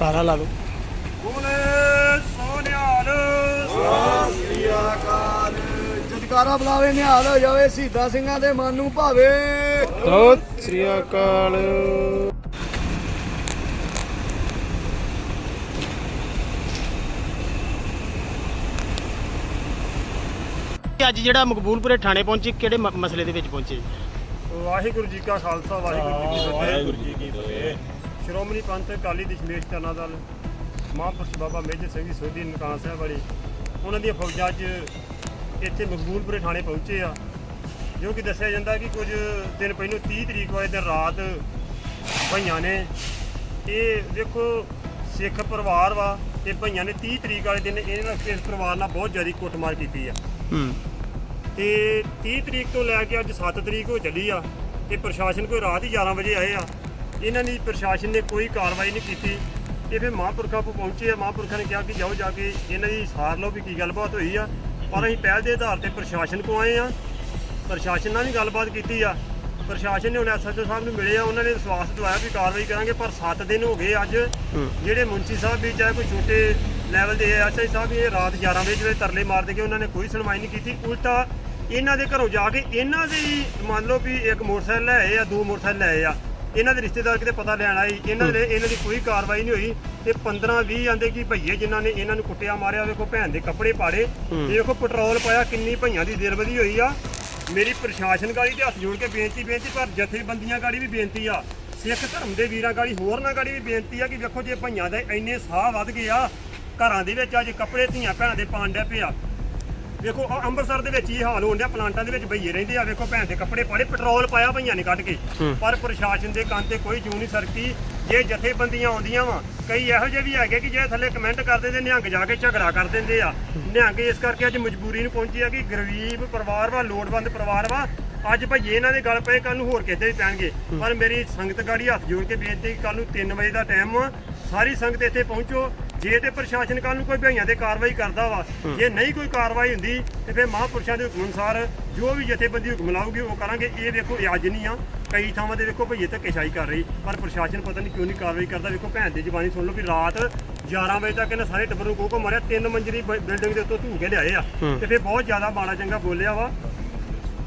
ਤਾਰਾ ਲਾ ਲਓ। ਬੋਲੇ ਸੋਨਿਆਲ ਸ੍ਰੀ ਅਕਾਲ। ਜਦਕਾਰਾ ਬੁਲਾਵੇ ਨਿਹਾਲ ਹੋ ਜਾਵੇ ਸ਼ਹੀਦਾਂ ਸਿੰਘਾਂ ਦੇ ਮਨ ਨੂੰ ਭਾਵੇ। ਸਤਿ ਸ੍ਰੀ ਅਕਾਲ। ਅੱਜ ਜਿਹੜਾ ਮਕਬੂਲਪੁਰੇ ਥਾਣੇ ਪਹੁੰਚੇ ਕਿਹੜੇ ਮ- ਮਸਲੇ ਦੇ ਵਿੱਚ ਪਹੁੰਚੇ ਜੀ? ਵਾਹਿਗੁਰੂ ਜੀ ਕਾ ਖਾਲਸਾ ਵਾਹਿਗੁਰੂ ਜੀ ਕੀ ਫਤਿਹ। ਸ਼੍ਰੋਮਣੀ ਪੰਥ ਅਕਾਲੀ ਦਸ਼ਮੇਸ਼ ਚਰਨਾ ਦਲ ਮਹਾਂਪੁਰਸ਼ ਬਾਬਾ ਮੇਜਰ ਸਿੰਘ ਜੀ ਸੋਢੀ ਨਕਾਨ ਸਾਹਿਬ ਵਾਲੀ ਉਹਨਾਂ ਦੀਆਂ ਫੌਜਾਂ ਅੱਜ ਇੱਥੇ ਮਕਬੂਲਪੁਰੇ ਥਾਣੇ ਪਹੁੰਚੇ ਆ। ਜੋ ਕਿ ਦੱਸਿਆ ਜਾਂਦਾ ਕਿ ਕੁਝ ਦਿਨ ਪਹਿਲਾਂ 30 ਤਰੀਕ ਵਾਲੇ ਦਿਨ ਰਾਤ ਭਈਆਂ ਨੇ ਇਹ ਦੇਖੋ ਸਿੱਖ ਪਰਿਵਾਰ ਵਾ ਤੇ ਭਈਆਂ ਨੇ 30 ਤਰੀਕ ਵਾਲੇ ਦਿਨ ਇਹਨਾਂ ਇਸ ਪਰਿਵਾਰ ਨਾਲ ਬਹੁਤ ਜ਼ਿਆਦਾ ਕੁੱਟਮਾਰ ਕੀਤੀ ਆ। ਹੂੰ। ਤੇ 30 ਤਰੀਕ ਤੋਂ ਲੈ ਕੇ ਅੱਜ 7 ਤਰੀਕ ਹੋ ਚੱਲੀ ਆ ਤੇ ਪ੍ਰਸ਼ਾਸਨ ਕੋਈ ਰਾਤ ਹੀ 11 ਵਜੇ ਆਏ ਆ। ਇਹਨਾਂ ਦੀ ਪ੍ਰਸ਼ਾਸਨ ਨੇ ਕੋਈ ਕਾਰਵਾਈ ਨਹੀਂ ਕੀਤੀ ਇਹ ਫਿਰ ਮਹਾਂਪੁਰਖਾਂ ਕੋਲ ਪਹੁੰਚੇ ਆ। ਮਹਾਂਪੁਰਖਾਂ ਨੇ ਕਿਹਾ ਕਿ ਜਾਓ ਜਾ ਕੇ ਇਹਨਾਂ ਦੀ ਸਾਰ ਲਓ ਵੀ ਕੀ ਗੱਲਬਾਤ ਹੋਈ ਆ। ਪਰ ਅਸੀਂ ਪਹਿਲ ਦੇ ਆਧਾਰ ਤੇ ਪ੍ਰਸ਼ਾਸਨ ਕੋ ਆਏ ਆ। ਪ੍ਰਸ਼ਾਸਨ ਨਾਲ ਵੀ ਗੱਲਬਾਤ ਕੀਤੀ ਆ। ਪ੍ਰਸ਼ਾਸਨ ਨੇ ਹੁਣ ਐਸਐਚਓ ਸਾਹਿਬ ਨੂੰ ਮਿਲੇ ਆ। ਉਹਨਾਂ ਨੇ ਵਿਸ਼ਵਾਸ ਦਿਵਾਇਆ ਵੀ ਕਾਰਵਾਈ ਕਰਾਂਗੇ ਪਰ 7 ਦਿਨ ਹੋ ਗਏ ਅੱਜ। ਜਿਹੜੇ ਮੁੰਸ਼ੀ ਸਾਹਿਬ ਵੀ ਚਾਹੇ ਕੋਈ ਛੋਟੇ ਲੈਵਲ ਦੇ ਐਸਆਈ ਸਾਹਿਬ ਇਹ ਰਾਤ 11 ਵਜੇ ਜਿਹੜੇ ਤਰਲੇ ਮਾਰਦੇ ਗਏ ਉਹਨਾਂ ਨੇ ਕੋਈ ਸੁਣਵਾਈ ਨਹੀਂ ਕੀਤੀ। ਉਲਟਾ ਇਹਨਾਂ ਦੇ ਘਰੋਂ ਜਾ ਕੇ ਇਹਨਾਂ ਦੇ ਮੰਨ ਲਓ ਵੀ ਇੱਕ ਮੋਟਰਸਾਈਕਲ ਲੈ ਆਏ ਆ ਦੋ ਮੋਟਰਸਾਈਕਲ ਲੈ ਆਏ ਆ। ਇਹਨਾਂ ਦੇ ਰਿਸ਼ਤੇਦਾਰ ਕਿਤੇ ਪਤਾ ਲੈਣ ਆਏ ਇਹਨਾਂ ਦੇ ਇਹਨਾਂ ਦੀ ਕੋਈ ਕਾਰਵਾਈ ਨਹੀਂ ਹੋਈ ਤੇ 15 20 ਆਂਦੇ ਕਿ ਭਈਏ ਜਿਨ੍ਹਾਂ ਨੇ ਇਹਨਾਂ ਨੂੰ ਕੁੱਟਿਆ ਮਾਰਿਆ ਵੇਖੋ ਭੈਣ ਦੇ ਕੱਪੜੇ ਪਾੜੇ ਵੇਖੋ ਪੈਟਰੋਲ ਪਾਇਆ ਕਿੰਨੀ ਭਈਆਂ ਦੀ ਵਧੀ ਹੋਈ ਆ। ਮੇਰੀ ਪ੍ਰਸ਼ਾਸਨ ਗਾੜੀ ਤੇ ਹੱਥ ਜੋੜ ਕੇ ਬੇਨਤੀ ਬੇਨਤੀ ਪਰ ਜਥੇਬੰਦੀਆਂ ਗਾੜੀ ਵੀ ਬੇਨਤੀ ਆ। ਸਿੱਖ ਧਰਮ ਦੇ ਵੀਰਾਂ ਗਾੜੀ ਹੋਰ ਨਾ ਗਾੜੀ ਵੀ ਬੇਨਤੀ ਆ ਕਿ ਵੇਖੋ ਜੇ ਭਈਆਂ ਦੇ ਇੰਨੇ ਸਾਹ ਵੱਧ ਗਏ ਆ ਘਰਾਂ ਦੇ ਵਿੱਚ ਅੱਜ ਕੱਪੜੇ ਧੀਆਂ ਭੈਣਾਂ ਦੇ ਪਾਂਡੇ ਪਿਆ। ਵੇਖੋ ਆਹ ਅੰਮ੍ਰਿਤਸਰ ਦੇ ਵਿੱਚ ਇਹ ਹਾਲ ਹੋਣ ਡਿਆ ਪਲਾਂਟਾਂ ਦੇ ਵਿੱਚ ਭਈਏ ਰਹਿੰਦੇ ਆ। ਵੇਖੋ ਭੈਣ ਦੇ ਕੱਪੜੇ ਪਾੜੇ ਪੈਟਰੋਲ ਪਾਇਆ ਭਈਆਂ ਨੇ ਕੱਢ ਕੇ। ਹੂੰ। ਪਰ ਪ੍ਰਸ਼ਾਸਨ ਦੇ ਕੰਨ ਤੇ ਕੋਈ ਜੂ ਨਹੀਂ ਸਰਕੀ। ਜੇ ਜਥੇਬੰਦੀਆਂ ਆਉਂਦੀਆਂ ਵਾ ਕਈ ਇਹੋ ਜਿਹੇ ਵੀ ਹੈਗੇ ਕਿ ਜਿਹੜੇ ਥੱਲੇ ਕਮੈਂਟ ਕਰਦੇ ਤੇ ਨਿਹੰਗ ਜਾ ਕੇ ਝਗੜਾ ਕਰ ਦਿੰਦੇ ਆ। ਨਿਹੰਗ ਇਸ ਕਰਕੇ ਅੱਜ ਮਜਬੂਰੀ ਨੂੰ ਪਹੁੰਚੇ ਆ ਕਿ ਗਰੀਬ ਪਰਿਵਾਰ ਵਾ ਲੋੜਵੰਦ ਪਰਿਵਾਰ ਵਾ ਅੱਜ ਭਈਏ ਇਹਨਾਂ ਦੇ ਗੱਲ ਪਏ ਕੱਲ ਨੂੰ ਹੋਰ ਕਿਤੇ ਵੀ ਪੈਣਗੇ। ਪਰ ਮੇਰੀ ਸੰਗਤ ਗਾੜੀ ਹੱਥ ਜੋੜ ਕੇ ਬੇਨਤੀ ਕੱਲ ਨੂੰ 3 ਵਜੇ ਦਾ ਟਾਈਮ ਸਾਰੀ ਸੰਗਤ ਇੱਥੇ ਪਹੁੰਚੋ। ਜੇ ਤੇ ਪ੍ਰਸ਼ਾਸਨ ਕੱਲ ਨੂੰ ਕੋਈ ਭਈਆਂ ਤੇ ਕਾਰਵਾਈ ਕਰਦਾ ਵਾ ਜੇ ਨਹੀਂ ਕੋਈ ਕਾਰਵਾਈ ਹੁੰਦੀ ਤੇ ਫਿਰ ਮਹਾਂਪੁਰਸ਼ਾਂ ਦੇ ਹੁਕਮ ਅਨੁਸਾਰ ਜੋ ਵੀ ਜਥੇਬੰਦੀ ਹੁਕਮ ਲਾਊਗੀ ਉਹ ਕਰਾਂਗੇ। ਇਹ ਵੇਖੋ ਅੱਜ ਨਹੀਂ ਆ। ਕਈ ਥਾਵਾਂ ਤੇ ਵੇਖੋ ਭਈਏ ਧੱਕੇਸ਼ਾਹੀ ਕਰ ਰਹੀ ਪਰ ਪ੍ਰਸ਼ਾਸਨ ਪਤਾ ਨਹੀਂ ਕਿਉਂ ਨਹੀਂ ਕਾਰਵਾਈ ਕਰਦਾ। ਵੇਖੋ ਭੈਣ ਦੀ ਜ਼ਬਾਨੀ ਸੁਣ ਲਓ ਵੀ ਰਾਤ 11 ਵਜੇ ਤੱਕ ਇਹਨਾਂ ਸਾਰੇ ਟੱਬਰ ਨੂੰ ਕੋਕੋ ਮਾਰਿਆ। ਤਿੰਨ ਮੰਜ਼ਲੀ ਬਿਲਡਿੰਗ ਦੇ ਉੱਤੋਂ ਧੂ ਕੇ ਲਿਆਏ ਆ। ਤੇ ਫਿਰ ਬਹੁਤ ਜ਼ਿਆਦਾ ਮਾੜਾ ਚੰਗਾ ਬੋਲਿਆ ਵਾ।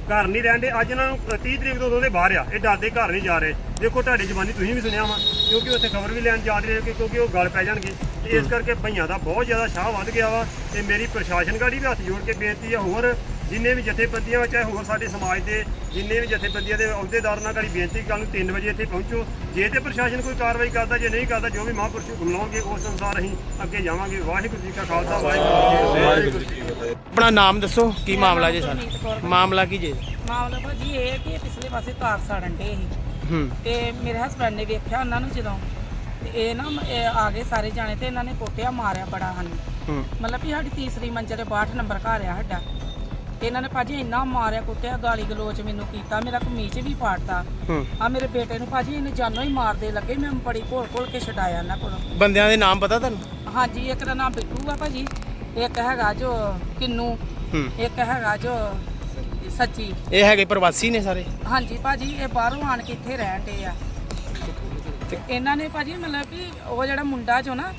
ਘਰ ਨਹੀਂ ਰਹਿੰਦੇ। ਅੱਜ ਇਹਨਾਂ ਨੂੰ 30 ਤਰੀਕ ਤੋਂ ਉਹਦੇ ਬਾਹਰ ਆ। ਇਹ ਡਰਦੇ ਘਰ ਨਹੀਂ ਜਾ ਰਹੇ। ਦੇਖੋ ਤੁਹਾਡੀ ਜ਼ਬਾਨੀ ਤੁਸੀਂ ਵੀ ਸੁਣਿਆ ਵਾ ਕਿਉਂਕਿ ਉੱਥੇ ਖਬਰ ਵੀ ਲੈਣ ਜਾ ਰਹੇ ਕਿ ਕਿਉਂਕਿ ਉਹ ਗੱਲ ਪੈ ਜਾਣਗੇ। ਤੇ ਇਸ ਕਰਕੇ ਭਈਆਂ ਦਾ ਬਹੁਤ ਜ਼ਿਆਦਾ ਸ਼ਾਹ ਵੱਧ ਗਿਆ ਵਾ ਤੇ ਮੇਰੀ ਪ੍ਰਸ਼ਾਸਨ ਗਾੜੀ ਵੀ ਹੱਥ ਜੋੜ ਕੇ ਬੇਨਤੀ ਆ ਹੋਰ ਜਿੰਨੇ ਵੀ ਜਥੇਬੰਦੀਆਂ ਵਾ, ਚਾਹੇ ਹੋਰ ਸਾਡੇ ਸਮਾਜ ਦੇ ਜਿੰਨੇ ਵੀ ਜਥੇਬੰਦੀਆਂ ਦੇ ਅਹੁਦੇਦਾਰ ਨਾਲ ਗਾੜੀ ਬੇਨਤੀ ਕੱਲ ਨੂੰ 3 ਵਜੇ ਇੱਥੇ ਪਹੁੰਚੋ। ਜੇ ਤੇ ਪ੍ਰਸ਼ਾਸਨ ਕੋਈ ਕਾਰਵਾਈ ਕਰਦਾ ਜੇ ਨਹੀਂ ਕਰਦਾ ਜੋ ਵੀ ਮਹਾਂਪੁਰਸ਼ ਲਾਉਣਗੇ ਉਸ ਅਨੁਸਾਰ ਅਸੀਂ ਅੱਗੇ ਜਾਵਾਂਗੇ। ਵਾਹਿਗੁਰੂ ਜੀ ਕਾ ਖਾਲਸਾ ਵਾਹਿਗੁਰੂ ਜੀ ਕੀ ਫਤਿਹ। ਆਪਣਾ ਨਾਮ ਦੱਸੋ ਕੀ ਮਾਮਲਾ ਜੀ ਸਰ ਭਾਜੀ। ਮਾਮਲਾ ਕੀ ਜੀ? ਮਾਮਲਾ ਭਾਜੀ ਇਹ ਹੈ ਕਿ ਪਿਛਲੇ ਪਾਸੇ ਤਾਰ ਸਾੜਨ ਡੇ ਸੀ। ਹੂੰ। ਤੇ ਮੇਰੇ ਹਸਬੰਡ ਨੇ ਵੇਖਿਆ ਉਹਨਾਂ ਨੂੰ ਜਦੋਂ ਤੇ ਇਹ ਨਾ ਆ ਗਏ ਸਾਰੇ ਜਾਣੇ ਤੇ ਇਹਨਾਂ ਨੇ ਕੋਟਿਆ ਮਾਰਿਆ ਬੜਾ ਸਾਨੂੰ। ਹੂੰ। ਮਤਲਬ ਵੀ ਸਾਡੀ ਤੀਸਰੀ ਮੰਜ਼ਿਲ ਤੇ 62 ਨੰਬਰ ਘਰ ਆ ਸਾਡਾ। ਇਹਨਾਂ ਨੇ ਭਾਜੀ ਇੰਨਾ ਮਾਰਿਆ ਕੁੱਟਿਆ ਗਾਲੀ ਗਲੋਚ ਮੈਨੂੰ ਕੀਤਾ ਮੇਰਾ ਕਮੀਜ਼ ਵੀ ਪਾੜਤਾ ਹੂੰ। ਆ ਮੇਰੇ ਬੇਟੇ ਨੂੰ ਭਾਜੀ ਇਹਨੇ ਜਾਨੋਂ ਹੀ ਮਾਰਦੇ ਲੱਗੇ ਮੈਂ ਬੜੀ ਘੋਲ ਘੋਲ ਕੇ ਛਡਾਇਆ ਇਹਨਾਂ ਕੋਲੋਂ। ਬੰਦਿਆਂ ਦੇ ਨਾਮ ਪਤਾ ਤੁਹਾਨੂੰ ਹਾਂਜੀ ਇੱਕ ਦਾ ਨਾਮ ਬਿੱਟੂ ਆ ਭਾਜੀ ਇੱਕ ਹੈਗਾ ਜੋ ਕਿੰਨੂ ਹੂੰ। ਇੱਕ ਹੈਗਾ ਜੋ ਸੱਚੀ। ਇਹ ਹੈਗੇ ਪ੍ਰਵਾਸੀ ਨੇ ਸਾਰੇ? ਹਾਂਜੀ ਭਾਜੀ ਇਹ ਬਾਹਰੋਂ ਆਣ ਕੇ ਇੱਥੇ ਰਹਿਣ ਦੇ ਆ। ਤੇ ਇਹਨਾਂ ਨੇ ਭਾਜੀ ਮਤਲਬ ਵੀ ਉਹ ਜਿਹੜਾ ਮੁੰਡਾ ਜੋ ਨਾ।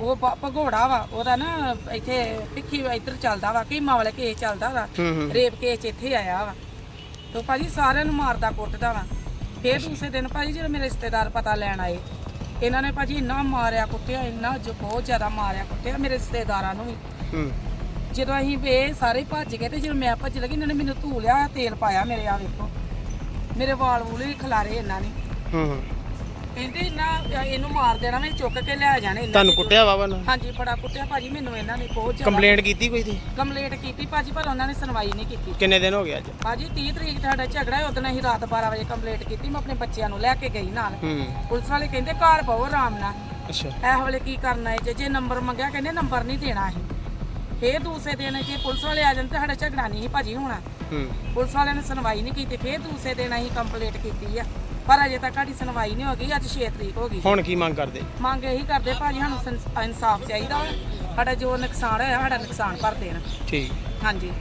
ਉਹ ਭ- ਭਗੌੜਾ ਵਾ ਉਹਦਾ ਨਾ ਇੱਥੇ ਪਿੱਖੀ ਇੱਧਰ ਚੱਲਦਾ ਵਾ ਕੀਮਾ ਵਾਲੇ ਕੇਸ ਚੱਲਦਾ ਵਾ। ਰੇਪ ਕੇਸ 'ਚ ਇੱਥੇ ਆਇਆ ਵਾ। ਤੇ ਭਾਜੀ ਸਾਰਿਆਂ ਨੂੰ ਮਾਰਦਾ ਕੁੱਟਦਾ ਵਾ। ਫੇਰ ਦੂਸਰੇ ਦਿਨ ਭਾਜੀ ਜਦੋਂ ਮੇਰੇ ਰਿਸ਼ਤੇਦਾਰ ਪਤਾ ਲੈਣ ਆਏ ਇਹਨਾਂ ਨੇ ਭਾਜੀ ਇੰਨਾ ਮਾਰਿਆ ਕੁੱਟਿਆ ਇੰਨਾ ਜੋ ਬਹੁਤ ਜ਼ਿਆਦਾ ਮਾਰਿਆ ਕੁੱਟਿਆ ਮੇਰੇ ਰਿਸ਼ਤੇਦਾਰਾਂ ਨੂੰ ਵੀ। ਹੂੰ। ਜਦੋਂ ਅਸੀਂ ਵੇ ਸਾਰੇ ਭੱਜ ਗਏ ਤੇ ਜਦੋਂ ਮੈਂ ਭੱਜ ਲੱਗੀ ਇਹਨਾਂ ਨੇ ਮੈਨੂੰ ਧੂ ਲਿਆ ਤੇਲ ਪਾਇਆ ਮੇਰੇ ਆ ਵੇਖੋ। ਮੇਰੇ ਵਾਲ ਵੂਲ ਖਿਲਾਰੇ ਇਹਨਾਂ ਨੇ। ਹੂੰ। ਕਹਿੰਦੇ ਨਾ ਇਹਨੂੰ ਮਾਰ ਦੇਣਾ ਮੈਂ ਚੁੱਕ ਕੇ ਲੈ ਜਾਣੇ ਇਹਨਾਂ ਤੁਹਾਨੂੰ ਨੇ। ਕੁੱਟਿਆ ਵਾਵਾ ਨਾ ਹਾਂਜੀ ਬੜਾ ਕੁੱਟਿਆ ਭਾਜੀ ਮੈਨੂੰ ਇਹਨਾਂ ਨੇ ਬਹੁਤ ਜ਼ਿਆਦਾ ਕੰਪਲੇਂਟ ਕੀਤੀ ਕੋਈ ਦੀ? ਕੰਪਲੇਂਟ ਕੀਤੀ ਭਾਜੀ ਪਰ ਉਹਨਾਂ ਨੇ ਸੁਣਵਾਈ ਨਹੀਂ ਕੀਤੀ। ਕਿੰਨੇ ਦਿਨ ਹੋ ਗਏ ਅੱਜ? ਭਾਜੀ 30 ਤਰੀਕ ਸਾਡਾ ਝਗੜਾ ਹੈ ਉਦੋਂ ਅਸੀਂ ਰਾਤ 12 ਵਜੇ ਕੰਪਲੇਂਟ ਕੀਤੀ ਮੈਂ ਆਪਣੇ ਬੱਚਿਆਂ ਨੂੰ ਲੈ ਕੇ ਗਈ ਨਾਲ। ਹੂੰ। ਪੁਲਿਸ ਵਾਲੇ ਕਹਿੰਦੇ ਘਰ ਪਾਓ ਆਰਾਮ ਨਾਲ। ਅੱਛਾ। ਇਹ ਵੇਲੇ ਕੀ ਕਰਨਾ ਹੈ ਜੇ ਜੇ ਨੰਬਰ ਮੰਗਿਆ ਕਹਿੰਦੇ ਨੰਬਰ ਨਹੀਂ ਦੇਣਾ ਅਸੀਂ। ਫੇਰ ਦੂਸਰੇ ਦਿਨ ਜੇ ਪੁਲਿਸ ਵਾਲੇ ਆ ਜਾਂਦੇ ਤਾਂ ਸਾਡਾ ਝਗੜਾ ਨਹੀਂ ਸੀ ਭਾਜੀ ਹੋਣਾ। ਹੂੰ। ਪੁਲਿਸ ਵਾਲਿਆਂ ਨੇ ਸੁਣਵਾਈ ਨਹੀਂ ਕੀਤੀ ਫੇਰ ਦੂਸਰੇ ਦਿਨ ਅਸੀਂ ਕੰਪਲੀਟ ਕੀਤੀ ਆ। ਪਰ ਅਜੇ ਤੱਕ ਸਾਡੀ ਸੁਣਵਾਈ ਨਹੀਂ ਹੋ ਗਈ ਅੱਜ 6 ਤਰੀਕ ਹੋ ਗਈ। ਹੁਣ ਕੀ ਮੰਗ ਕਰਦੇ? ਮੰਗ ਇਹੀ ਕਰਦੇ ਭਾਜੀ ਸਾਨੂੰ ਸੰਸ- ਇਨਸਾਫ ਚਾਹੀਦਾ ਵਾ। ਸਾਡਾ ਜੋ ਨੁਕਸਾਨ ਹੋਇਆ ਸਾਡਾ ਨੁਕਸਾਨ ਭਰ ਦੇਣ। ਠੀਕ। ਹਾਂਜੀ।